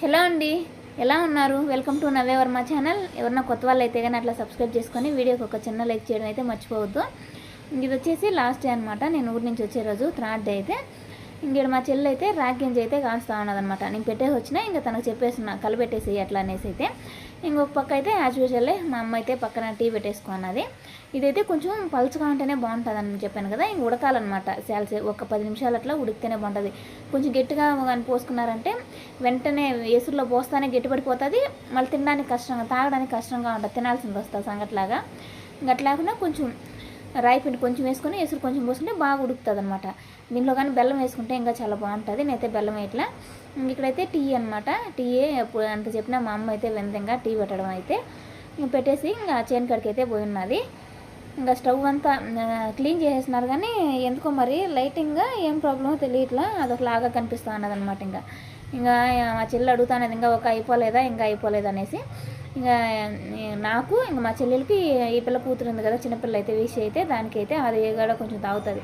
Hello అండి ఎలా ఉన్నారు? వెల్కమ్ టు నవే వర్మ ఛానల్ ఎవరన్నా కొత్త వాళ్ళు అయితే కానీ అట్లా సబ్స్క్రైబ్ చేసుకొని వీడియోకి ఒక చిన్న లైక్ చేయడం అయితే మర్చిపోవద్దు. ఇది వచ్చేసి లాస్ట్ డే అనమాట నేను ఊరి నుంచి వచ్చే రోజు థర్డ్ డే అయితే. ఇంక మా చెల్లి అయితే రాగ్యంజ్ అయితే కాస్తా ఉన్నదనమాట నేను పెట్టేసి వచ్చినా ఇంకా తనకు చెప్పేస్తున్నా కలిపెట్టేసి అట్లా అనేసి అయితే. ఇంకొక పక్క అయితే యాజ్ యూజువల్లే మా అమ్మ అయితే పక్కన టీ పెట్టేసుకున్నది ఇదైతే కొంచెం పలుచగా ఉంటేనే బాగుంటుంది అని చెప్పాను కదా ఇంక ఉడకాలన్నమాట శాల్సీ ఒక పది నిమిషాలు అట్లా ఉడికితేనే బాగుంటుంది. కొంచెం గట్టిగా కానీ పోసుకున్నారంటే వెంటనే ఎసురులో పోస్తానే గట్టిపడిపోతుంది. మళ్ళీ తినడానికి కష్టంగా తాగడానికి కష్టంగా ఉంటుంది. తినాల్సింది వస్తుంది సంగట్లాగా ఇంక కొంచెం రాయి పిండి కొంచెం వేసుకొని ఎసురు కొంచెం పోసుకుంటే బాగా ఉడుకుతుంది అనమాట దీంట్లో కానీ బెల్లం వేసుకుంటే ఇంకా చాలా బాగుంటుంది. నేనైతే బెల్లం ఇట్లా ఇక్కడైతే టీ అనమాట టీ ఎప్పుడు అంత చెప్పినా మా అమ్మ అయితే వెందంగా టీ పెట్టడం అయితే. పెట్టేసి ఇంకా చేను కడికి అయితే పోయి ఉన్నది. ఇంకా స్టవ్ అంతా క్లీన్ చేసేసినారు కానీ ఎందుకో మరి లైటింగ్ ఏం ప్రాబ్లమో తెలియట్లా అదొకలాగా కనిపిస్తూ ఉన్నది అనమాట ఇంకా ఇంకా మా చెల్లి అడుగుతానేది ఇంకా ఒక అయిపోలేదా ఇంకా అయిపోలేదు అనేసి. ఇంకా నాకు ఇంకా మా చెల్లెలకి ఈ పిల్ల కూతురు ఉంది కదా చిన్నపిల్ల అయితే వేసి అయితే దానికైతే అది కూడా కొంచెం తాగుతుంది.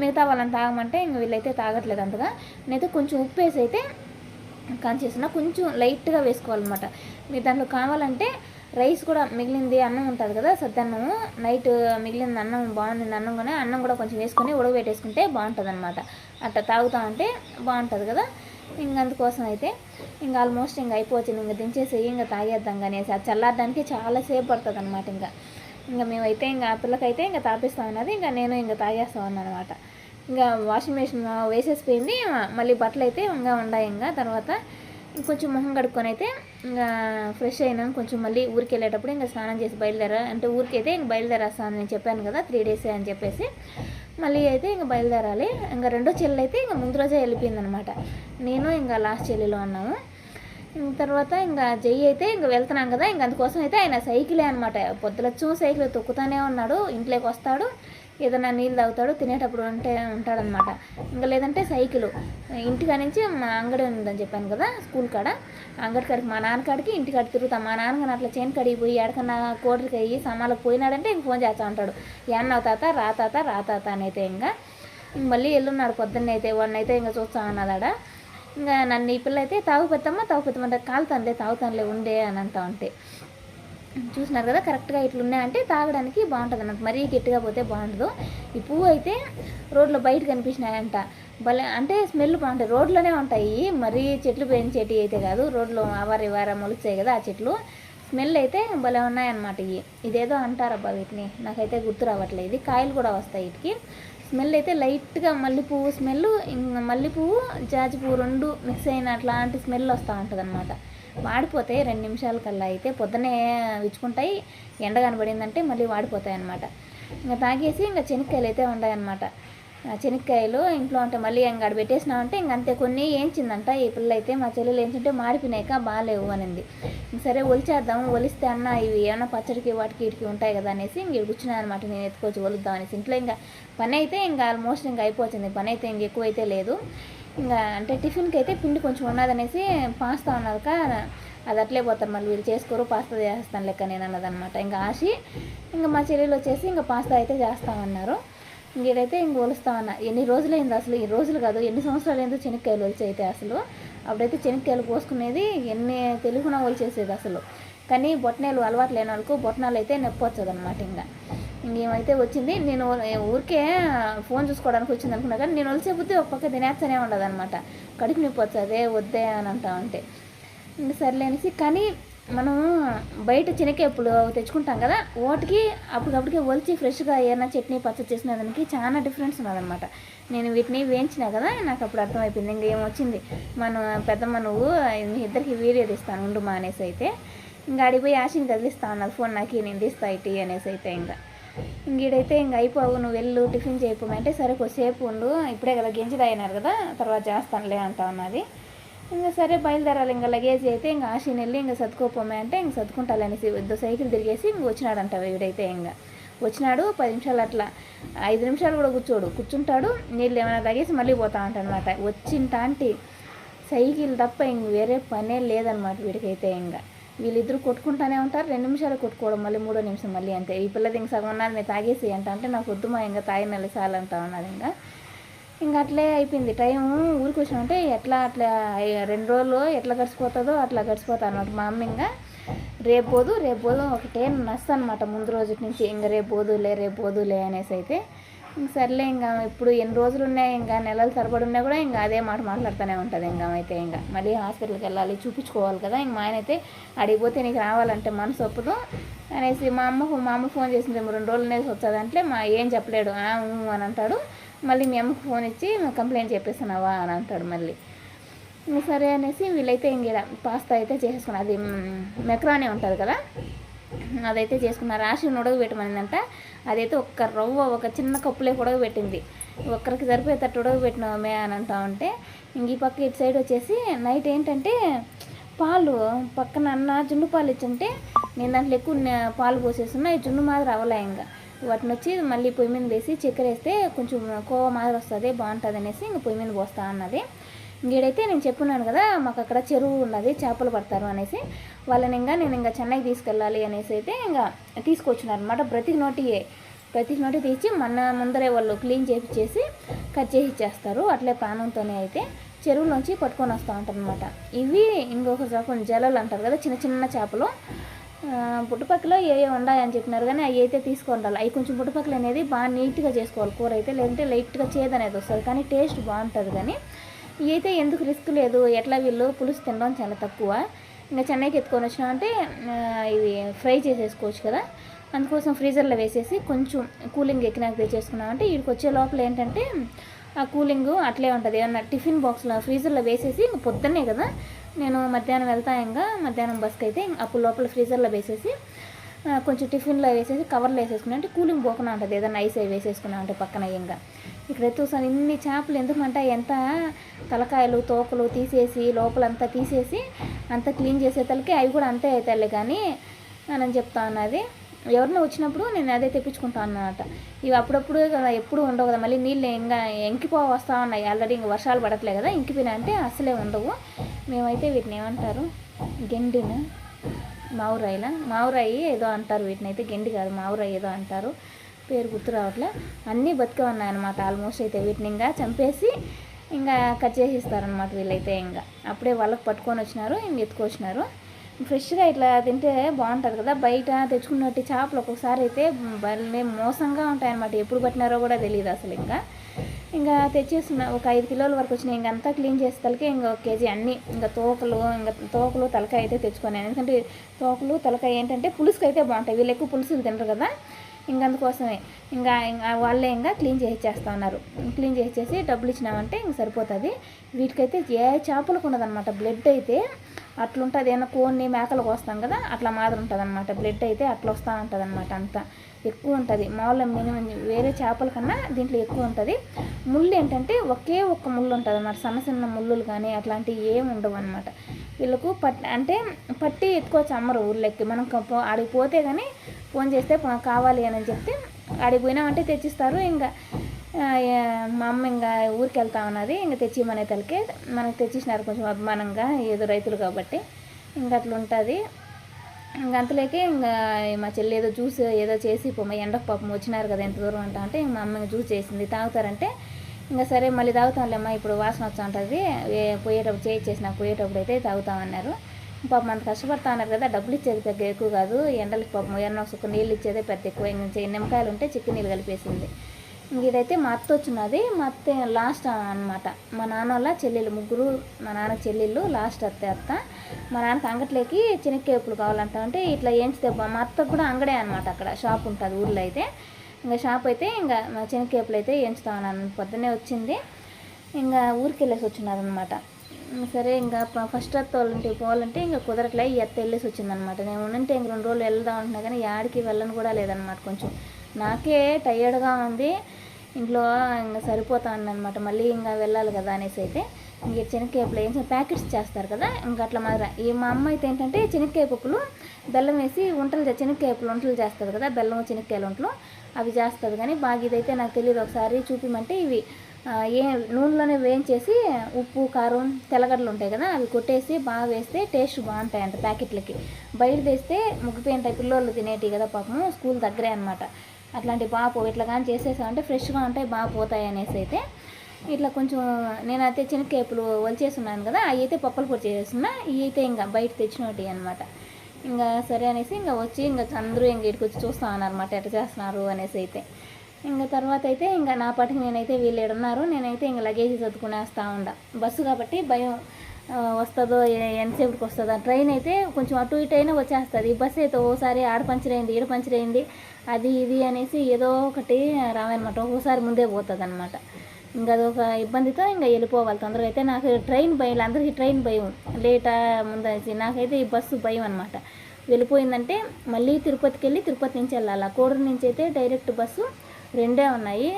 మిగతా వాళ్ళని తాగమంటే ఇంక వీళ్ళైతే తాగట్లేదు అంతగా. నేనైతే కొంచెం ఉప్పు వేసి అయితే కాంచేసిన కొంచెం లైట్గా వేసుకోవాలన్నమాట. మీరు దాంట్లో కావాలంటే రైస్ కూడా మిగిలింది అన్నం ఉంటుంది కదా సద్దన్నము. నైట్ మిగిలింది అన్నం బాగుంది అన్నం కూడా అన్నం కూడా కొంచెం వేసుకొని ఉడకబెట్టేసుకుంటే బాగుంటుంది అనమాట అట్లా తాగుతా ఉంటే బాగుంటుంది కదా. ఇంక అందుకోసం అయితే ఇంకా ఆల్మోస్ట్ ఇంకా అయిపోతుంది ఇంకా దించేసి ఇంకా తాగేద్దాం కానీ అది చల్లారడానికి చాలా సేపు పడుతుంది అనమాట ఇంకా. ఇంకా మేమైతే ఇంకా ఆ పిల్లకైతే ఇంకా తాపిస్తా ఉన్నది. ఇంకా నేను ఇంకా తాగేస్తా ఉన్నాను అనమాట ఇంకా వాషింగ్ మెషిన్ వేసేసిపోయింది. మళ్ళీ బట్టలు అయితే ఇంకా ఉన్నాయి ఇంకా. తర్వాత కొంచెం మొహం కడుక్కొని అయితే ఇంకా ఫ్రెష్ అయినాం కొంచెం మళ్ళీ ఊరికి వెళ్ళేటప్పుడు ఇంకా స్నానం చేసి బయలుదేరా అంటే ఊరికి అయితే ఇంక బయలుదేరేస్తాను నేను చెప్పాను కదా త్రీ డేస్ అని చెప్పేసి. మళ్ళీ అయితే ఇంకా బయలుదేరాలి. ఇంకా రెండో చెల్లి అయితే ఇంకా ముందు రోజే వెళ్ళిపోయింది అనమాట నేను ఇంకా లాస్ట్ చెల్లిలో అన్నాము తర్వాత ఇంకా జై అయితే ఇంకా వెళ్తున్నాం కదా ఇంక అందుకోసం అయితే ఆయన సైకిలే అనమాట. పొద్దులొచ్చు సైకిల్ తొక్కుతానే ఉన్నాడు ఇంట్లోకి వస్తాడు. ఏదైనా నీళ్ళు తాగుతాడు తినేటప్పుడు అంటే ఉంటాడనమాట ఇంకా లేదంటే సైకిల్. ఇంటికా నుంచి మా అంగడి ఉందని చెప్పాను కదా స్కూల్ కాడ. అంగడి కాడికి మా నాన్నకాడికి ఇంటికాడ తిరుగుతాం. మా నాన్నగారు అట్లా చేను కాడికి పోయి ఎడకన్నా కోటరికి అయ్యి సమాలకు పోయినాడంటే ఇంక ఫోన్ చేస్తూ ఉంటాడు. ఏమన్నావు తాత? రా తాత రా తాత అని అయితే ఇంకా మళ్ళీ ఎల్లున్నాడు పొద్దున్న అయితే వాడిని అయితే ఇంకా చూస్తా ఉన్నదాడ ఇంకా నన్ను ఈ పిల్ల అయితే తాగు పెద్దమ్మా తాగు పెద్దమ్మంటే కాలుతానులే తాగుతానులే ఉండే అని అంటా ఉంటే. చూసినారు కదా కరెక్ట్గా ఇట్లున్నాయంటే తాగడానికి బాగుంటుంది అన్నమాట మరీ గట్టిగా పోతే బాగుండదు. ఈ పువ్వు అయితే రోడ్లో బయట కనిపించినాయంట. భలే అంటే స్మెల్ బాగుంటాయి. రోడ్లోనే ఉంటాయి. మరీ చెట్లు పెంచేటి అయితే కాదు. రోడ్లో అవారి వార మొలుస్తాయి కదా ఆ చెట్లు. స్మెల్ అయితే భలే ఉన్నాయన్నమాట ఇవి. ఇదేదో అంటారబ్బా వీటిని. నాకైతే గుర్తు రావట్లేదు. ఇది కాయలు కూడా వస్తాయి వీటికి. స్మెల్ అయితే లైట్గా మల్లెపువ్వు స్మెల్ ఇంకా మల్లెపువ్వు జాజి పువ్వు రెండు మిక్స్ అయిన అట్లాంటి స్మెల్ వస్తూ ఉంటుంది అనమాట వాడిపోతే రెండు నిమిషాల కల్లా అయితే పొద్దునే విచ్చుకుంటాయి ఎండ కనబడిందంటే మళ్ళీ వాడిపోతాయి అనమాట ఇంకా తాగేసి ఇంకా శనక్కాయలు అయితే ఉన్నాయన్నమాట శనక్కాయలు ఇంట్లో ఉంటే మళ్ళీ ఇంకా ఆడ పెట్టేసినామంటే ఇంక అంతే. కొన్ని ఏంచిందంట ఈ పిల్ల అయితే మా చెల్లెలు ఏంచుంటే మాడిపోయినాక బాగాలేవు అనింది. సరే ఒలిచేద్దాం ఒలిస్తే అన్న ఇవి ఏమన్నా పచ్చడికి వాటికి ఇటుకి ఉంటాయి కదా అనేసి ఇంక కూర్చున్నాను అనమాట నేను ఎత్తుకోవచ్చు ఒలుద్దాం అనేసి. ఇంట్లో ఇంకా పని అయితే ఇంకా ఆల్మోస్ట్ ఇంకా అయిపోతుంది. పని అయితే ఇంక ఎక్కువైతే లేదు. ఇంకా అంటే టిఫిన్కి అయితే పిండి కొంచెం ఉన్నదనేసి పాస్తా ఉన్నదక అది అట్లే పోతారు. మళ్ళీ వీళ్ళు చేసుకోరు పాస్తా చేస్తాను లెక్క నేను అన్నదనమాట ఇంకా ఆశి ఇంకా మా చెల్లెలు వచ్చేసి ఇంకా పాస్తా అయితే చేస్తామన్నారు. ఇంకేదైతే ఇంక ఒలుస్తామన్న ఎన్ని రోజులైంది అసలు? ఈ రోజులు కాదు. ఎన్ని సంవత్సరాలు అయిందో శనక్కాయలు ఒలిచి అసలు. అప్పుడైతే శనక్కాయలు పోసుకునేది ఎన్ని తెలుగున ఒలిచేసేది అసలు. కానీ బొట్టనేలు అలవాటు లేని వాళ్ళకు బొట్టనాలు అయితే నొప్పి అనమాట ఇంకా ఇంకేమైతే వచ్చింది నేను ఊరికే ఫోన్ చూసుకోవడానికి వచ్చింది అనుకున్నా కానీ నేను ఒలిసే బుద్ధి ఒక పక్క తినేస్తూనే ఉండదు అనమాట కడుపు నొప్పి వచ్చదే వద్దే అని అంటా ఉంటే. సర్లేనేసి కానీ మనం బయట శనగకాయలు తెచ్చుకుంటాం కదా వాటికి అప్పటికప్పటికే ఒలిచి ఫ్రెష్గా ఏమైనా చట్నీ పచ్చడి చేసిన దానికి చాలా డిఫరెన్స్ ఉన్నదనమాట నేను వీటిని వేయించినా కదా నాకు అప్పుడు అర్థమైపోయింది. ఇంకా ఏమొచ్చింది మనం పెద్దమ్మ నువ్వు మీ ఇద్దరికి వీడియో తీస్తాను ఉండు మా అనేసి అయితే. ఇంకా అడిగిపోయి ఆశని కదిలిస్తా అన్నది ఫోన్ నాకు నేను తీస్తా ఇటీ అనేసి అయితే ఇంకా. ఇంకీడైతే ఇంక అయిపోవు నువ్వు వెళ్ళు టిఫిన్ చేయకపోమంటే సరే కొద్దిసేపు ఉండు. ఇప్పుడే కదా గెంజి అయినారు కదా తర్వాత చేస్తానులే అంటా ఉన్నది. ఇంకా సరే బయలుదేరాలి ఇంకా లగేజ్ అయితే ఇంకా ఆశీని వెళ్ళి ఇంకా సర్దుకోపోమే అంటే ఇంక సర్దుకుంటాలి అనేసి ఇద్దరు సైకిల్ తిరిగేసి ఇంక వచ్చినాడంట వీడైతే ఇంకా వచ్చినాడు పది నిమిషాలు అట్లా ఐదు నిమిషాలు కూడా కూర్చోడు. కూర్చుంటాడు నీళ్ళు ఏమైనా తాగేసి మళ్ళీ పోతా ఉంటానమాట వచ్చింటాంటి సైకిల్ తప్ప ఇంక వేరే పనే లేదనమాట వీడికైతే ఇంకా వీళ్ళిద్దరు కొట్టుకుంటానే ఉంటారు రెండు నిమిషాలు కొట్టుకోవడం మళ్ళీ మూడో నిమిషం మళ్ళీ అంతే. ఈ పిల్లది ఇంక సగం ఉన్నది నేను తాగేసి అంట అంటే నాకు వద్దుమా ఇంకా తాగిన చాలు అంటా ఉన్నది ఇంకా ఇంకా అట్లే అయిపోయింది. టైం ఊరికి వచ్చినామంటే ఎట్లా అట్లా రెండు రోజులు ఎట్లా గడిచిపోతుందో అట్లా గడిచిపోతా అనమాట మా అమ్మ ఇంకా రేపు పోదు రేపు పోదు ఒకటే నస్త అనమాట ముందు రోజు నుంచి. ఇంకా రేపు పోదులే రేపు పోదులే అనేసి అయితే. ఇంక సర్లే ఇంకా ఇప్పుడు ఎన్ని రోజులు ఉన్నాయి? ఇంకా నెలలు సరిపడి ఉన్నా కూడా ఇంకా అదే మాట మాట్లాడుతూనే ఉంటుంది. ఇంకా అయితే ఇంకా మళ్ళీ హాస్పిటల్కి వెళ్ళాలి చూపించుకోవాలి కదా. ఇంక మా ఆయన అయితే అడిగిపోతే నీకు రావాలంటే మనసు ఒప్పదు అనేసి మా అమ్మ మా అమ్మ ఫోన్ చేసింది. రెండు రోజులు అనేసి వచ్చేదంటే మా ఏం చెప్పలేడు. అని అంటాడు. మళ్ళీ మీ ఫోన్ ఇచ్చి కంప్లైంట్ చెప్పేస్తున్నావా? అని అంటాడు మళ్ళీ. సరే అనేసి వీళ్ళైతే ఇంక పాస్తా అయితే చేసేసుకున్నారు. అది మెక్రానే ఉంటుంది కదా? అదైతే చేసుకున్నారు. రాశి ఉడకబెట్టమనిందంట. అదైతే ఒక్క రవ్వ ఒక చిన్న కప్పులే ఉడకబెట్టింది. ఒక్కరికి సరిపోయేటట్టు ఉడకబెట్టినామే అని అంటా ఉంటే ఇంక ఈ పక్క ఇటు సైడ్ వచ్చేసి నైట్ ఏంటంటే పాలు పక్కన అన్న జున్ను పాలు ఇచ్చుంటే నేను దాంట్లో ఎక్కువ పాలు పోసేస్తున్నా. ఈ జున్ను మాదిరి అవ్వలే ఇంకా. వాటిని వచ్చి మళ్ళీ పొయ్యి మీద వేసి చక్కెర వేస్తే కొంచెం కోవ మాదిరి వస్తుంది బాగుంటుంది అనేసి ఇంక పొయ్యి మీద పోస్తా అన్నది. ఇంకేడైతే నేను చెప్పున్నాను కదా మాకు అక్కడ చెరువు ఉన్నది చేపలు పడతారు అనేసి. వాళ్ళని ఇంకా నేను ఇంకా చెన్నైకి తీసుకెళ్ళాలి అనేసి అయితే ఇంకా తీసుకొచ్చినారు అనమాట ప్రతి నోటియే. ప్రతి నోటి తీసి మన ముందరే వాళ్ళు క్లీన్ చేసి కట్ చేసి ఇచ్చేస్తారు. అట్లే ప్రాణంతోనే అయితే చెరువులోంచి పట్టుకొని వస్తూ ఉంటారు అనమాట ఇవి ఇంకొక రకం జలలు అంటారు కదా చిన్న చిన్న చేపలు. పుట్టుపక్కలో ఏ ఉన్నాయని చెప్పినారు కానీ అవి అయితే తీసుకుండాలి అవి కొంచెం పుట్టుపక్కలు అనేది బాగా నీట్గా చేసుకోవాలి కూర అయితే. లేదంటే లైట్గా చేదు అనేది వస్తుంది. కానీ టేస్ట్ బాగుంటుంది కానీ ఇవైతే ఎందుకు రిస్క్ లేదు. ఎట్లా వీళ్ళు పులుసు తినడం చాలా తక్కువ. ఇంకా చెన్నైకి ఎత్తుకొని వచ్చినామంటే అంటే ఇవి ఫ్రై చేసేసుకోవచ్చు కదా. అందుకోసం ఫ్రీజర్లో వేసేసి కొంచెం కూలింగ్ ఎక్కినాక తెచ్చేసుకున్నామంటే వీడికి వచ్చే లోపల ఏంటంటే ఆ కూలింగ్ అట్లే ఉంటుంది. ఏమన్నా టిఫిన్ బాక్స్లో ఫ్రీజర్లో వేసేసి ఇంక పొద్దున్నే కదా నేను మధ్యాహ్నం వెళ్తా ఇంకా మధ్యాహ్నం బస్కి అయితే అప్పుడు లోపల ఫ్రీజర్లో వేసేసి కొంచెం టిఫిన్లో వేసేసి కవర్లో వేసేసుకున్నా అంటే కూలింగ్ పోకుండా ఉంటుంది. ఏదైనా ఐస్ అవి వేసేసుకున్నా అంటే పక్కన ఇంకా. ఇక్కడ చూసాను ఇన్ని చేపలు ఎందుకంటే ఎంత తలకాయలు తోకలు తీసేసి లోపలంతా తీసేసి అంతా క్లీన్ చేసేతలకి అవి కూడా అంతే అవుతాయి కానీ అని చెప్తా ఉన్నది. ఎవరిని వచ్చినప్పుడు నేను అదే తెప్పించుకుంటాను అన్నమాట. ఇవి అప్పుడప్పుడు కదా ఎప్పుడు ఉండవు కదా మళ్ళీ నీళ్ళు ఇంకా ఎంకిపో వస్తూ ఉన్నాయి. ఆల్రెడీ ఇంకా వర్షాలు పడట్లే కదా ఇంకిపోయినా అంటే అసలే ఉండవు. మేమైతే వీటిని ఏమంటారు గెండిన? మావురాయిలా? మావురాయి ఏదో అంటారు వీటిని అయితే గెండి కాదు మావురాయి ఏదో అంటారు. పేరు గుర్తు రావట్లే. అన్నీ బతికే ఉన్నాయన్నమాట ఆల్మోస్ట్ అయితే. వీటిని ఇంకా చంపేసి ఇంకా కట్ చేసి ఇస్తారనమాట వీళ్ళైతే ఇంకా. అప్పుడే వాళ్ళకి పట్టుకొని వచ్చినారు ఇంక ఎత్తుకొచ్చినారు. ఫ్రెష్గా ఇట్లా తింటే బాగుంటుంది కదా. బయట తెచ్చుకున్నట్టు చేపలు ఒక్కొక్కసారి అయితే భలే మోసంగా ఉంటాయన్నమాట. ఎప్పుడు పట్టినారో కూడా తెలియదు అసలు ఇంకా. ఇంకా తెచ్చేసిన ఒక ఐదు కిలోల వరకు వచ్చినాయి. ఇంక అంతా క్లీన్ చేసే తలకే ఇంకా ఒక కేజీ అన్నీ. ఇంకా తోకలు ఇంకా తోకలు తలకాయ అయితే తెచ్చుకున్నాను. ఎందుకంటే తోకలు తలకాయ ఏంటంటే పులుసుకు అయితే బాగుంటాయి. వీళ్ళు ఎక్కువ పులుసులు తినరు కదా. ఇంకా అందుకోసమే. ఇంకా ఇంకా వాళ్ళే ఇంకా క్లీన్ చేసేస్తా ఉన్నారు క్లీన్ చేసేసి డబ్బులు ఇచ్చినామంటే ఇంక సరిపోతుంది. వీటికైతే ఏ చేపలకు ఉండదన్నమాట. బ్లడ్ అయితే అట్లుంటుంది. ఏమన్నా కోన్ని మేకలకు వస్తాం కదా అట్లా మాదిరి ఉంటుంది అనమాట బ్లడ్ అయితే అట్లా వస్తూ ఉంటుంది అనమాట అంతా. ఎక్కువ ఉంటుంది. మామూలుగా మినిమం వేరే చేపల కన్నా దీంట్లో ఎక్కువ ఉంటుంది. ముళ్ళు ఏంటంటే ఒకే ఒక్క ముళ్ళు ఉంటుంది అనమాట సన్న చిన్న ముళ్ళులు కానీ అట్లాంటివి ఏమి ఉండవు అనమాట వీళ్ళకు పట్ అంటే పట్టి ఎత్తుకోవచ్చు అమ్మరు ఊళ్ళకి మనం క- ఆడికి పోతే కానీ ఫోన్ చేస్తే కావాలి అని చెప్తే ఆడికి పోయినామంటే తెచ్చిస్తారు. ఇంకా మా అమ్మ ఇంకా ఊరికి వెళ్తా ఉన్నది. ఇంకా తెచ్చి మన తలకే మనకు తెచ్చిసినారు కొంచెం అభిమానంగా ఏదో రైతులు కాబట్టి. ఇంకా అట్లా ఉంటుంది. ఇంకా అంతలేకే ఇంకా మా చెల్లి ఏదో జ్యూస్ ఏదో చేసి మా ఎండకు పాపం వచ్చినారు కదా ఎంత దూరం అంటా అంటే మా అమ్మ జ్యూస్ చేసింది. తాగుతారంటే ఇంకా సరే మళ్ళీ తాగుతాంలేమ్మా ఇప్పుడు వాసన వచ్చా ఉంటుంది. పోయేటప్పుడు చేయించేసి నాకు పోయేటప్పుడు అయితే తాగుతామన్నారు. పాపం అంత కష్టపడతా ఉన్నారు కదా డబ్బులు ఇచ్చేది పెద్ద ఎక్కువ కాదు. ఎండలకి పాపం ఎన్నో సుక్క నీళ్ళు ఇచ్చేదే పెద్ద ఎక్కువ. ఇంకా నిమ్మకాయలు ఉంటే చిక్కు నీళ్ళు కలిపేసింది. ఇంక ఇదైతే మా అత్త వచ్చినది. మా అత్త లాస్ట్ అనమాట మా నాన్న వాళ్ళ చెల్లెలు ముగ్గురు మా నాన్న చెల్లెళ్ళు లాస్ట్ అత్త అత్త. మా నాన్నకి అంగట్లోకి చెనక్కేపులు కావాలంట అంటే ఇట్లా ఏంచితే మా అత్త కూడా అంగడే అనమాట అక్కడ. షాప్ ఉంటుంది ఊర్లో అయితే. ఇంకా షాప్ అయితే ఇంకా మా చెనక్కేపులు అయితే ఎంచుతా ఉన్నాను పొద్దున్నే వచ్చింది. ఇంకా ఊరికి వెళ్ళేసి వచ్చినారనమాట సరే ఇంకా ఫస్ట్ అత్త వాళ్ళ పోవాలంటే ఇంకా కుదరట్లే. ఈ అత్త వెళ్ళేసి వచ్చిందనమాట నేను ఉంటే ఇంక రెండు రోజులు వెళ్దాం అంటున్నా కానీ యాడికి వెళ్ళను కూడా లేదనమాట కొంచెం. నాకే టయర్డ్గా ఉంది. ఇంట్లో ఇంకా సరిపోతా ఉందనమాట మళ్ళీ ఇంకా వెళ్ళాలి కదా అనేసి అయితే ఇంక శనక్కాయ ఏం ప్యాకెట్స్ చేస్తారు కదా ఇంకా అట్లా మాదిరి ఈ మా అమ్మ అయితే ఏంటంటే శనక్కాయ పప్పులు బెల్లం వేసి వంటలు చే- శనక్కాయ పప్పులు వంటలు చేస్తారు కదా బెల్లం చెనక్కాయలు వంటలు అవి చేస్తుంది. కానీ బాగా ఇదైతే నాకు తెలియదు ఒకసారి చూపిమంటే ఇవి ఏ నూనెలోనే వేయించేసి ఉప్పు కారం తెల్లగడ్డలు ఉంటాయి కదా అవి కొట్టేసి బాగా వేస్తే టేస్ట్ బాగుంటాయి అంట ప్యాకెట్లకి. బయట తెస్తే ముగ్గిపోయింటాయి పిల్లోళ్ళు తినేటివి కదా పాపము స్కూల్ దగ్గరే అనమాట అట్లాంటి బాపు ఇట్లా కానీ చేసేసామంటే ఫ్రెష్గా ఉంటాయి బాగా పోతాయి అనేసి అయితే. ఇట్లా కొంచెం నేనైతే చెనక్కేపులు వలిచేస్తున్నాను కదా అవి అయితే పప్పులు పొడి చేసేస్తున్నా ఇవి అయితే ఇంకా బయట తెచ్చినవి అనమాట ఇంకా సరే అనేసి ఇంకా వచ్చి ఇంకా అందరూ ఇంక ఇక్కడికి వచ్చి చూస్తా అనమాట ఎట్లా చేస్తున్నారు అనేసి అయితే. ఇంకా తర్వాత అయితే ఇంకా నా పాటికి నేనైతే వీళ్ళు ఈడ ఉన్నారు నేనైతే ఇంకా లగేజ్ చదువుకునేస్తా ఉండ. బస్సు కాబట్టి భయం వస్తుందో ఎంతసేపుకి వస్తుందో. ట్రైన్ అయితే కొంచెం అటు ఇటు అయినా వచ్చేస్తుంది. బస్సు అయితే ఓసారి ఆడ పంచర్ అయింది ఈడ పంచర్ అయింది అది ఇది అనేసి ఏదో ఒకటి రావన్నమాట ఒక్కోసారి ముందే పోతుంది అనమాట ఇంకా అదొక ఇబ్బందితో ఇంకా వెళ్ళిపోవాలి తొందరగా. అయితే నాకు ట్రైన్ భయం అందరికీ ట్రైన్ భయం. లేటా ముందనేసి నాకైతే ఈ బస్సు భయం అనమాట వెళ్ళిపోయిందంటే మళ్ళీ తిరుపతికి వెళ్ళి తిరుపతి నుంచి వెళ్ళాలి. కోడూరు నుంచి అయితే డైరెక్ట్ బస్సు రెండే ఉన్నాయి.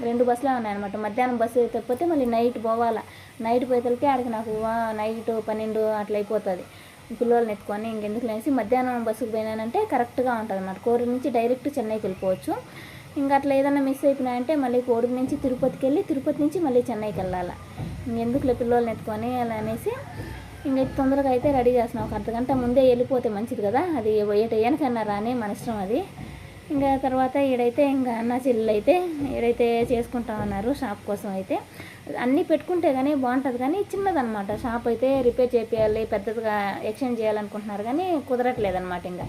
రెండు బస్సులే ఉన్నాయి అనమాట మధ్యాహ్నం బస్సు తప్పితే మళ్ళీ నైట్ పోవాలా. నైట్ పోయేతలకే ఆడికి నాకు వా- నైట్ పన్నెండు అట్లా అయిపోతుంది. పిల్లల్ని ఎత్తుకొని ఇంకెందుకు లేసి మధ్యాహ్నం బస్సుకు పోయినానంటే కరెక్ట్గా ఉంటుంది అన్నమాట కోరి నుంచి డైరెక్ట్ చెన్నైకి వెళ్ళిపోవచ్చు. ఇంకా అట్లా ఏదైనా మిస్ అయిపోయినాయంటే మళ్ళీ కోడి నుంచి తిరుపతికి వెళ్ళి తిరుపతి నుంచి మళ్ళీ చెన్నైకి వెళ్ళాలి. ఇంకెందుకులే పిల్లల్ని ఎత్తుకొని అలా అనేసి ఇంక తొందరగా అయితే రెడీ చేస్తున్నాం. ఒక అర్ధ గంట ముందే వెళ్ళిపోతే మంచిది కదా. అది ఏట ఏనకన్నా రాని మన ఇష్టం అది. ఇంకా తర్వాత ఈడైతే ఇంకా అన్న చెల్లెలు అయితే ఈడైతే చేసుకుంటామన్నారు షాప్ కోసం అయితే. అన్నీ పెట్టుకుంటే కానీ బాగుంటుంది కానీ చిన్నదనమాట షాప్ అయితే రిపేర్ చేపియాలి పెద్దదిగా ఎక్స్చేంజ్ చేయాలనుకుంటున్నారు కానీ కుదరట్లేదు అనమాట ఇంకా.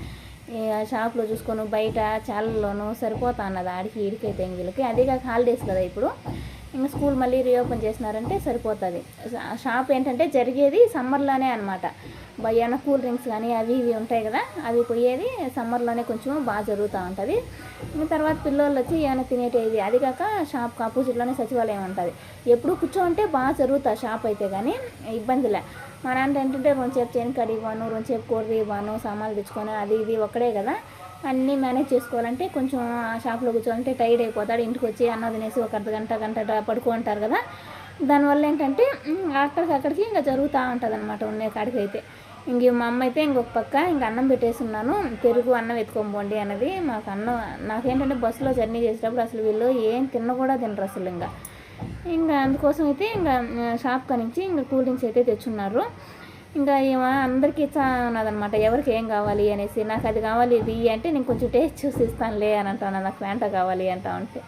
షాప్లో చూసుకొని బయట చాలలోనూ సరిపోతా అన్నది ఆడికి ఈడికైతే ఇంక వీళ్ళకి అదే కాక హాలిడేస్ కదా ఇప్పుడు. ఇంకా స్కూల్ మళ్ళీ రీఓపెన్ చేసినారంటే సరిపోతుంది. షాప్ ఏంటంటే జరిగేది సమ్మర్లోనే అనమాట ఏమైనా కూల్ డ్రింక్స్ కానీ అవి ఇవి ఉంటాయి కదా అవి పోయేది సమ్మర్లోనే కొంచెం బాగా జరుగుతూ ఉంటుంది. ఇంకా తర్వాత పిల్లలు వచ్చి ఏమైనా తినేటేది అది కాక షాప్ ఆపోజిట్లోనే సచివాలయం ఉంటుంది. ఎప్పుడు కూర్చోంటే బాగా జరుగుతుంది షాప్ అయితే కానీ ఇబ్బందిలే మా నాన్న ఏంటంటే రెండుసేపు చేయని కడి ఇవ్వను రెండుసేపు కూర ఇవ్వను సామాన్లు తెచ్చుకొని అది ఇది ఒక్కడే కదా. అన్నీ మేనేజ్ చేసుకోవాలంటే కొంచెం ఆ షాప్లో కూర్చోవాలంటే టైర్డ్ అయిపోతాడు. ఇంటికి వచ్చి అన్నం తినేసి ఒక అర్ధ గంట గంట పడుకుంటారు కదా. దానివల్ల ఏంటంటే అక్కడికి అక్కడికి ఇంకా జరుగుతూ ఉంటుంది అనమాట ఉండే కాడికి అయితే. ఇంక మా అమ్మ అయితే ఇంకొక పక్క ఇంక అన్నం పెట్టేసి ఉన్నాను పెరుగు అన్నం ఎత్తుకొని పోండి అన్నది. మాకు అన్నం నాకేంటంటే బస్సులో జర్నీ చేసేటప్పుడు అసలు వీళ్ళు ఏం తిన్న కూడా తినరు అసలు ఇంకా. ఇంకా అందుకోసం అయితే ఇంకా షాప్ కానించి ఇంకా కూల్ డ్రింక్స్ అయితే తెచ్చున్నారు. ఇంకా ఏమో అందరికీ ఇచ్చా ఉన్నదనమాట ఎవరికి ఏం కావాలి అనేసి. నాకు అది కావాలి ఇది ఇయ్యి అంటే నేను కొంచెం టేస్ట్ చూసి ఇస్తానులే అని అంటాను నాకు ఫ్యాంటా కావాలి అంటా ఉంటే.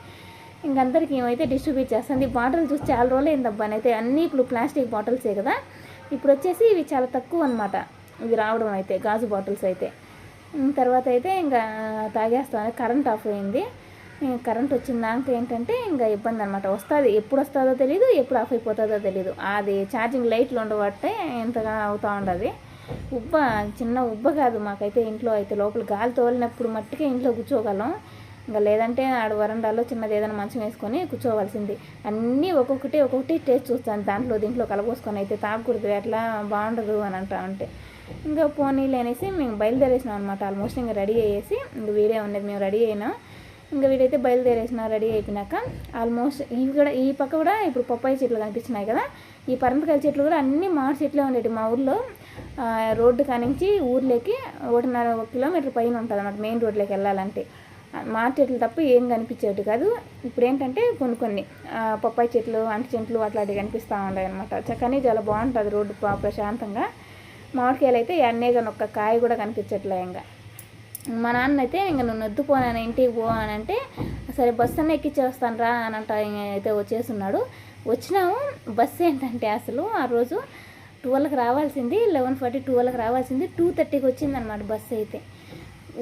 ఇంకందరికీ ఏమైతే డిస్ట్రిబ్యూట్ చేస్తుంది. ఈ బాటిల్ చూసి చాలా రోజులు ఏందబ్బా అయితే అన్నీ ఇప్పుడు ప్లాస్టిక్ బాటిల్సే కదా. ఇప్పుడు వచ్చేసి ఇవి చాలా తక్కువ అనమాట ఇవి రావడం అయితే గాజు బాటిల్స్ అయితే. తర్వాత అయితే ఇంకా తాగేస్తాను. కరెంట్ ఆఫ్ అయింది. కరెంట్ కరెంట్ దాంట్లో ఏంటంటే ఇంకా ఇబ్బంది అనమాట వస్తుంది ఎప్పుడు వస్తుందో తెలియదు ఎప్పుడు ఆఫ్ అయిపోతుందో తెలియదు అది ఛార్జింగ్ లైట్లు ఉండబట్టే ఎంతగా అవుతూ ఉండదు. ఉబ్బ చిన్న ఉబ్బ కాదు మాకైతే ఇంట్లో. అయితే లోపల గాలి తోలినప్పుడు మట్టుకే ఇంట్లో కూర్చోగలం. ఇంకా లేదంటే ఆడ వరండాలో చిన్నది ఏదైనా మంచం వేసుకొని కూర్చోవలసింది. అన్నీ ఒక్కొక్కటి ఒక్కొక్కటి టేస్ట్ చూస్తాను. దాంట్లో దీంట్లో కలబోసుకొని అయితే తాగకూడదు అట్లా బాగుండదు అని అంటా ఉంటే. ఇంకా పోనీలు అనేసి మేము బయలుదేరేసినాం అనమాట ఆల్మోస్ట్ ఇంకా రెడీ అయ్యేసి ఇంకా వీడియో ఉన్నది మేము రెడీ అయినాం. ఇంకా వీడైతే బయలుదేరేసిన రెడీ అయిపోయినాక ఆల్మోస్ట్ ఇవి కూడా ఈ పక్క కూడా ఇప్పుడు పప్పాయి చెట్లు కనిపిస్తున్నాయి కదా ఈ పరంపకాయ చెట్లు కూడా అన్ని మా చెట్లే ఉండేవి మా ఊర్లో రోడ్డు కానించి ఊర్లోకి ఒకటిన్నర ఒక కిలోమీటర్ పైన ఉంటుంది అన్నమాట మెయిన్ రోడ్లోకి వెళ్ళాలంటే. మా చెట్లు తప్ప ఏం కనిపించేవి కాదు. ఇప్పుడు ఏంటంటే కొన్ని కొన్ని పప్పాయి చెట్లు అంటి చెట్లు అట్లాంటివి కనిపిస్తూ ఉన్నాయి అనమాట కానీ చాలా బాగుంటుంది రోడ్డు ప్రశాంతంగా. మామిడికాయలు అయితే అన్నే కానీ ఒక్క కాయ కూడా కనిపించట్లే ఇంకా. మా నాన్న అయితే ఇంకా నువ్వు నొద్దుపోనాను ఇంటికి పో అని అంటే సరే బస్సు అన్న ఎక్కిచ్చేస్తాను రా అని అంట అయితే వచ్చేస్తున్నాడు. వచ్చినాము. బస్సు ఏంటంటే అసలు ఆ రోజు ట్వెల్వ్కి రావాల్సింది లెవెన్ ఫార్టీ ట్వెల్వ్కి రావాల్సింది టూ థర్టీకి వచ్చిందనమాట బస్సు అయితే.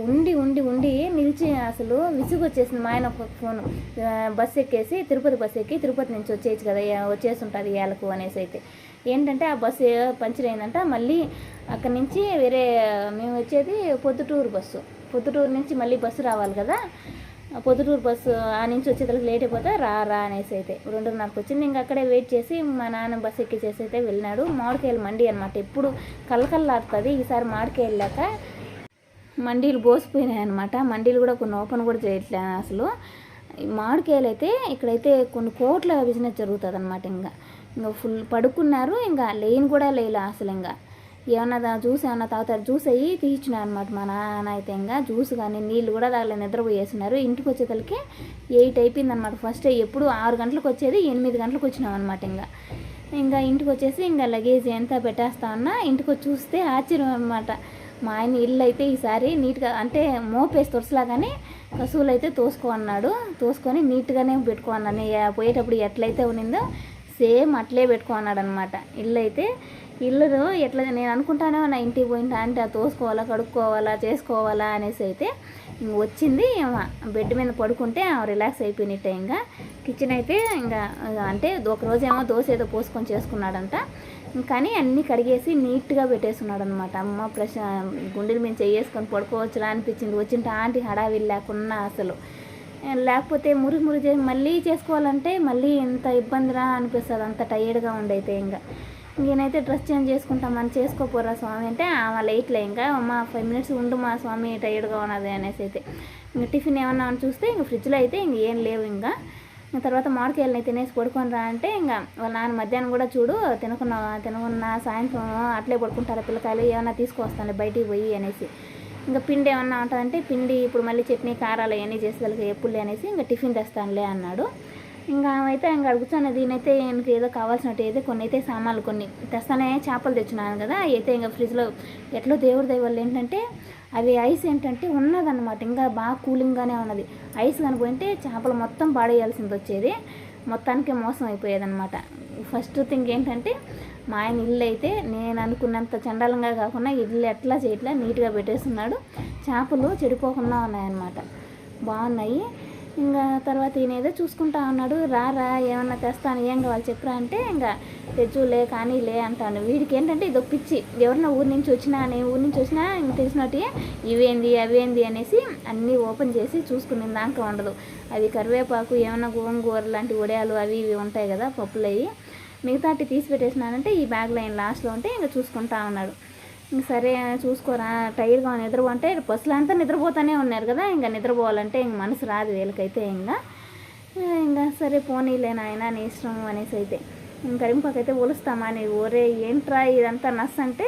ఉండి ఉండి ఉండి నిలిచి అసలు విసుగు వచ్చేసింది మా ఆయన ఒక ఫోను. బస్సు ఎక్కేసి తిరుపతి బస్సు ఎక్కి తిరుపతి నుంచి వచ్చేయచ్చు కదా వచ్చేసి ఉంటుంది ఏళ్ళకు అనేసి అయితే. ఏంటంటే ఆ బస్సు పంచర్ అయిందంట మళ్ళీ అక్కడి నుంచి వేరే మేము వచ్చేది పొద్దుటూరు బస్సు. పొద్దుటూరు నుంచి మళ్ళీ బస్సు రావాలి కదా. పొద్దుటూరు బస్సు ఆ నుంచి వచ్చేదానికి లేట్ అయిపోతే రా రా అనేసి అయితే రెండున్నరకు వచ్చింది. ఇంకా అక్కడే వెయిట్ చేసి మా నాన్న బస్సు ఎక్కిచేసి అయితే వెళ్ళినాడు. మామిడికాయలు మండి అనమాట ఎప్పుడు కలకల్లాడుతుంది ఈసారి మామిడికాయ వెళ్ళాక మండీలు బోసిపోయినాయి అనమాట మండీలు కూడా కొన్ని ఓపెన్ కూడా చేయట్లే అసలు. మామిడికాయలు అయితే ఇక్కడైతే కొన్ని కోట్ల బిజినెస్ జరుగుతుంది అనమాట ఇంకా. ఇంకా ఫుల్ పడుకున్నారు. ఇంకా లేని కూడా లేదు అసలు ఇంకా. ఏమన్నా జ్యూస్ ఏమన్నా తాగుతారు జ్యూస్ అయ్యి తీయించిన అనమాట మా నాన్న అయితే ఇంకా జ్యూస్ కానీ నీళ్ళు కూడా తాగలేదు నిద్రపోయేస్తున్నారు ఇంటికి వచ్చేతలకి ఎయిట్ అయిపోయింది అనమాట ఫస్ట్ ఎప్పుడు ఆరు గంటలకు వచ్చేది ఎనిమిది గంటలకు వచ్చినాం అనమాట ఇంకా. ఇంకా ఇంటికి వచ్చేసి ఇంకా లగేజ్ ఎంత పెట్టేస్తా ఉన్నా ఇంటికి వచ్చి చూస్తే ఆశ్చర్యం అనమాట మా ఆయన ఇల్లు అయితే ఈసారి నీట్గా అంటే మోపేసి తొరసలాగానే కసువులు అయితే తోసుకో అన్నాడు. తోసుకొని నీట్గానే పెట్టుకో అన్నాను. పోయేటప్పుడు ఎట్లయితే ఉన్నిందో సేమ్ అట్లే పెట్టుకో అన్నాడు అనమాట ఇల్లు అయితే ఇల్లు ఎట్లా నేను అనుకుంటానే నా ఇంటికి పోయింటా అంటే ఆ తోసుకోవాలా కడుక్కోవాలా చేసుకోవాలా అనేసి అయితే వచ్చింది. బెడ్ మీద పడుకుంటే రిలాక్స్ అయిపోయినట్టే ఇంకా. కిచెన్ అయితే ఇంకా అంటే ఒక రోజేమో దోశ ఏదో పోసుకొని చేసుకున్నాడంట. కానీ అన్నీ కడిగేసి నీట్గా పెట్టేసుకున్నాడు అనమాట అమ్మ ప్రశ గుండెల మీద చేసుకొని పడుకోవచ్చులా అనిపించింది. వచ్చింటే ఆంటీ హడావిడి లేకున్నా అసలు. లేకపోతే మురి మురి చేసి మళ్ళీ చేసుకోవాలంటే మళ్ళీ ఎంత ఇబ్బందిరా అనిపిస్తుంది. అంత టైర్డ్గా ఉండైతే ఇంకా. నేనైతే డ్రెస్ చేంజ్ చేసుకుంటామని చేసుకోపోరా స్వామి అంటే ఆమె లేట్లే ఇంకా అమ్మ ఫైవ్ మినిట్స్ ఉండు మా స్వామి టైర్డ్గా ఉన్నది అనేసి అయితే. ఇంకా టిఫిన్ ఏమన్నా అని చూస్తే ఇంక ఫ్రిడ్జ్లో అయితే ఇంక ఏం లేవు ఇంకా. ఇంకా తర్వాత మామిడికాయలని తినేసి పడుకొని రా అంటే ఇంకా వాళ్ళ నాన్న మధ్యాహ్నం కూడా చూడు తినకున్న తినకున్న సాయంత్రం అట్లే పడుకుంటారా పిల్లకాయలు ఏమైనా తీసుకొస్తానులే బయటికి పోయి అనేసి. ఇంకా పిండి ఏమన్నా ఉంటుందంటే పిండి ఇప్పుడు మళ్ళీ చట్నీ కారాలు అవన్నీ చేసేదానికి ఎప్పుడు అనేసి ఇంకా టిఫిన్ తెస్తానులే అన్నాడు. ఇంకా అయితే ఇంకా అడుగుతాను దీనైతే ఇంక ఏదో కావాల్సినట్టు అయితే కొన్ని అయితే సామాన్లు కొన్ని తెస్తానే చేపలు తెచ్చున్నాను కదా అయితే ఇంకా ఫ్రిడ్జ్లో ఎట్లో దేవుడి దైవాలు ఏంటంటే అవి ఐస్ ఏంటంటే ఉన్నదన్నమాట. ఇంకా బాగా కూలింగ్గానే ఉన్నది. ఐస్ కనుకుంటే చేపలు మొత్తం పాడేయాల్సింది వచ్చేది. మొత్తానికి మోసం అయిపోయేదనమాట ఫస్ట్ థింగ్ ఏంటంటే మా ఆయన ఇల్లు అయితే నేను అనుకున్నంత చండాలంగా కాకుండా ఇల్లు ఎట్లా చేయట్లా నీట్గా పెట్టేస్తున్నాడు. చేపలు చెడిపోకుండా ఉన్నాయన్నమాట. బాగున్నాయి. ఇంకా తర్వాత ఈయన ఏదో చూసుకుంటా ఉన్నాడు రా రా ఏమన్నా తెస్తాను ఏం కావాలి చెప్పరా అంటే ఇంకా తెచ్చులే కానీ లే అంటాను. వీడికి ఏంటంటే ఇది ఒక పిచ్చి. ఎవరన్నా ఊరి నుంచి వచ్చినా నేను ఊరి నుంచి వచ్చినా ఇంక తెలిసినట్టు ఇవేంది అవేంది అనేసి అన్నీ ఓపెన్ చేసి చూసుకునే దాకా ఉండదు. అవి కరివేపాకు ఏమైనా గోంగూర లాంటి వడియాలు అవి ఇవి ఉంటాయి కదా పప్పులు అవి మిగతాటి తీసి పెట్టేసినానంటే ఈ బ్యాగ్లో ఆయన లాస్ట్లో ఉంటే ఇంకా చూసుకుంటా ఉన్నాడు. సరే చూసుకోరా టైర్గా నిద్రపో అంటే బస్సులో అంతా నిద్రపోతూనే ఉన్నారు కదా ఇంకా నిద్రపోవాలంటే ఇంక మనసు రాదు వీళ్ళకైతే ఇంకా. ఇంకా సరే పోనీలే నాయన నీ ఇష్టం అనేసి అయితే. ఇంక కరింపాకు అయితే ఒలుస్తామా నీ ఊరే ఏంట్రా ఇదంతా నస్ అంటే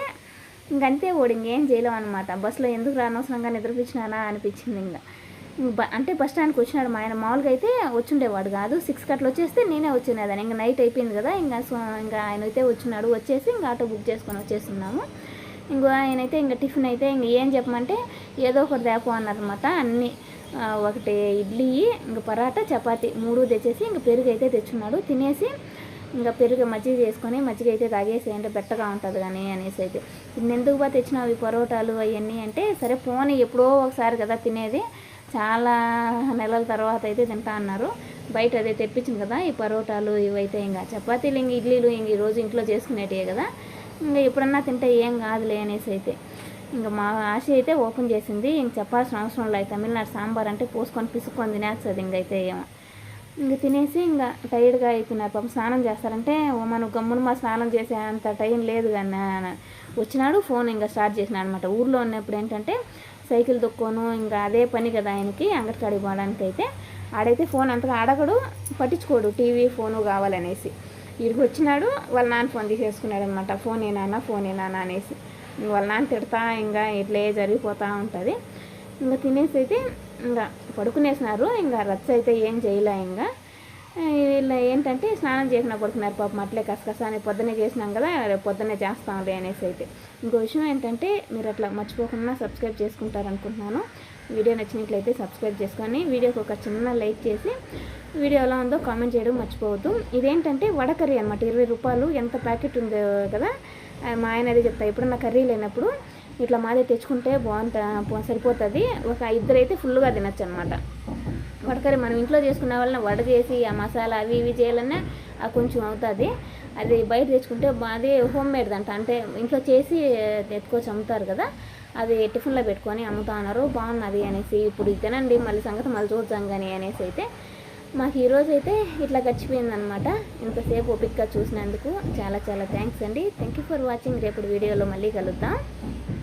ఇంకంతే ఓడి ఇంకేం చేయలేం అనమాట బస్సులో ఎందుకు రానవసరంగా నిద్రపించినానా అనిపించింది ఇంకా. అంటే బస్ స్టాండ్కి వచ్చినాడు మా ఆయన మామూలుగా అయితే వచ్చుండేవాడు కాదు. సిక్స్ కట్లు వచ్చేస్తే నేనే వచ్చినదాన్ని. ఇంకా నైట్ అయిపోయింది కదా ఇంకా సో ఇంకా ఆయన అయితే వచ్చినాడు వచ్చేసి ఇంకా ఆటో బుక్ చేసుకొని వచ్చేస్తున్నాము. ఇంకో ఆయన అయితే ఇంకా టిఫిన్ అయితే ఇంక ఏం చెప్పమంటే ఏదో ఒకటి తేపు అన్నారనమాట అన్నీ ఒకటి ఇడ్లీ ఇంకా పరాటా చపాతి మూడు తెచ్చేసి ఇంక పెరుగు అయితే తెచ్చున్నాడు. తినేసి ఇంకా పెరుగు మజ్జిగ చేసుకొని మజ్జిగ అయితే తాగేసి అంటే బెట్టగా ఉంటుంది కానీ అనేసి అయితే ఎందుకు బా తెచ్చినావు ఈ పరోటాలు అవన్నీ? అంటే సరే పోనీ ఎప్పుడో ఒకసారి కదా తినేది. చాలా నెలల తర్వాత అయితే తింటా అన్నారు. బయట అదే తెప్పించింది కదా ఈ పరోటాలు ఇవైతే ఇంకా చపాతీలు ఇంక ఇడ్లీలు ఇంక ఈరోజు ఇంట్లో చేసుకునేటివే కదా. ఇంకా ఎప్పుడన్నా తింటే ఏం కాదులే అనేసి అయితే ఇంకా మా ఆశ అయితే ఓపెన్ చేసింది. ఇంక చెప్పాల్సిన అవసరం లేదు. తమిళనాడు సాంబార్ అంటే పోసుకొని పిసుకొని తినేస్తుంది ఇంకైతే ఏమో. ఇంక తినేసి ఇంకా టైర్డ్గా అయిపోయినారు. పాపం స్నానం చేస్తారంటే మనం గమ్మున మా స్నానం చేసే అంత టైం లేదు కానీ వచ్చినాడు ఫోన్ ఇంకా స్టార్ట్ చేసినాడు అనమాట ఊర్లో ఉన్నప్పుడు ఏంటంటే సైకిల్ తొక్కోను ఇంకా అదే పని కదా ఆయనకి అంగడికాడికి పోవడానికి అయితే ఆడైతే ఫోన్ అంతగా అడగడు పట్టించుకోడు. టీవీ ఫోను కావాలనేసి. ఇక్కడికి వచ్చినాడు వాళ్ళ నాన్న ఫోన్ తీసేసుకున్నాడు అనమాట ఫోన్ ఏ ఫోన్ ఏ అనేసి. వాళ్ళ నాన్న తిడతా ఇంకా ఇట్లే జరిగిపోతూ ఉంటుంది. ఇంకా తినేసి అయితే ఇంకా పడుకునేసినారు. ఇంకా రచ్చ అయితే ఏం చేయలే ఇంకా. వీళ్ళు ఏంటంటే స్నానం చేసిన పడుకున్నారు పాపం అట్లే కసకస అని పొద్దున్నే చేసినాం కదా రేపు పొద్దున్నే చేస్తాంలే అనేసి అయితే. ఇంకో విషయం ఏంటంటే మీరు అట్లా మర్చిపోకుండా సబ్స్క్రైబ్ చేసుకుంటారనుకుంటున్నాను. వీడియో నచ్చినట్లయితే సబ్స్క్రైబ్ చేసుకొని వీడియోకి ఒక చిన్న లైక్ చేసి వీడియో ఎలా ఉందో కామెంట్ చేయడం మర్చిపోవద్దు. ఇదేంటంటే వడ కర్రీ అనమాట ఇరవై రూపాయలు ఎంత ప్యాకెట్ ఉందో కదా? మా ఆయన అదే చెప్తా ఎప్పుడన్నా కర్రీ లేనప్పుడు ఇట్లా మాదే తెచ్చుకుంటే బాగుంటా సరిపోతుంది. ఒక ఇద్దరైతే ఫుల్గా తినచ్చు అనమాట వడకర్రీ మనం ఇంట్లో చేసుకునే వాళ్ళని వడ చేసి ఆ మసాలా అవి ఇవి చేయాలన్నా ఆ కొంచెం అవుతుంది. అది బయట తెచ్చుకుంటే అదే హోమ్ మేడ్ అంట అంటే ఇంట్లో చేసి ఎత్తుకొచ్చి అమ్ముతారు కదా? అది టిఫిన్లో పెట్టుకొని అమ్ముతా ఉన్నారు బాగున్నది అనేసి ఇప్పుడు ఇది తినండి మళ్ళీ సంగతి మళ్ళీ చూద్దాం కానీ అనేసి అయితే మాకు ఈరోజు అయితే ఇట్లా గడిచిపోయిందనమాట ఇంతసేపు ఓపిక్గా చూసినందుకు చాలా చాలా థ్యాంక్స్ అండి. థ్యాంక్ యూ ఫర్ వాచింగ్ రేపటి వీడియోలో మళ్ళీ కలుద్దాం.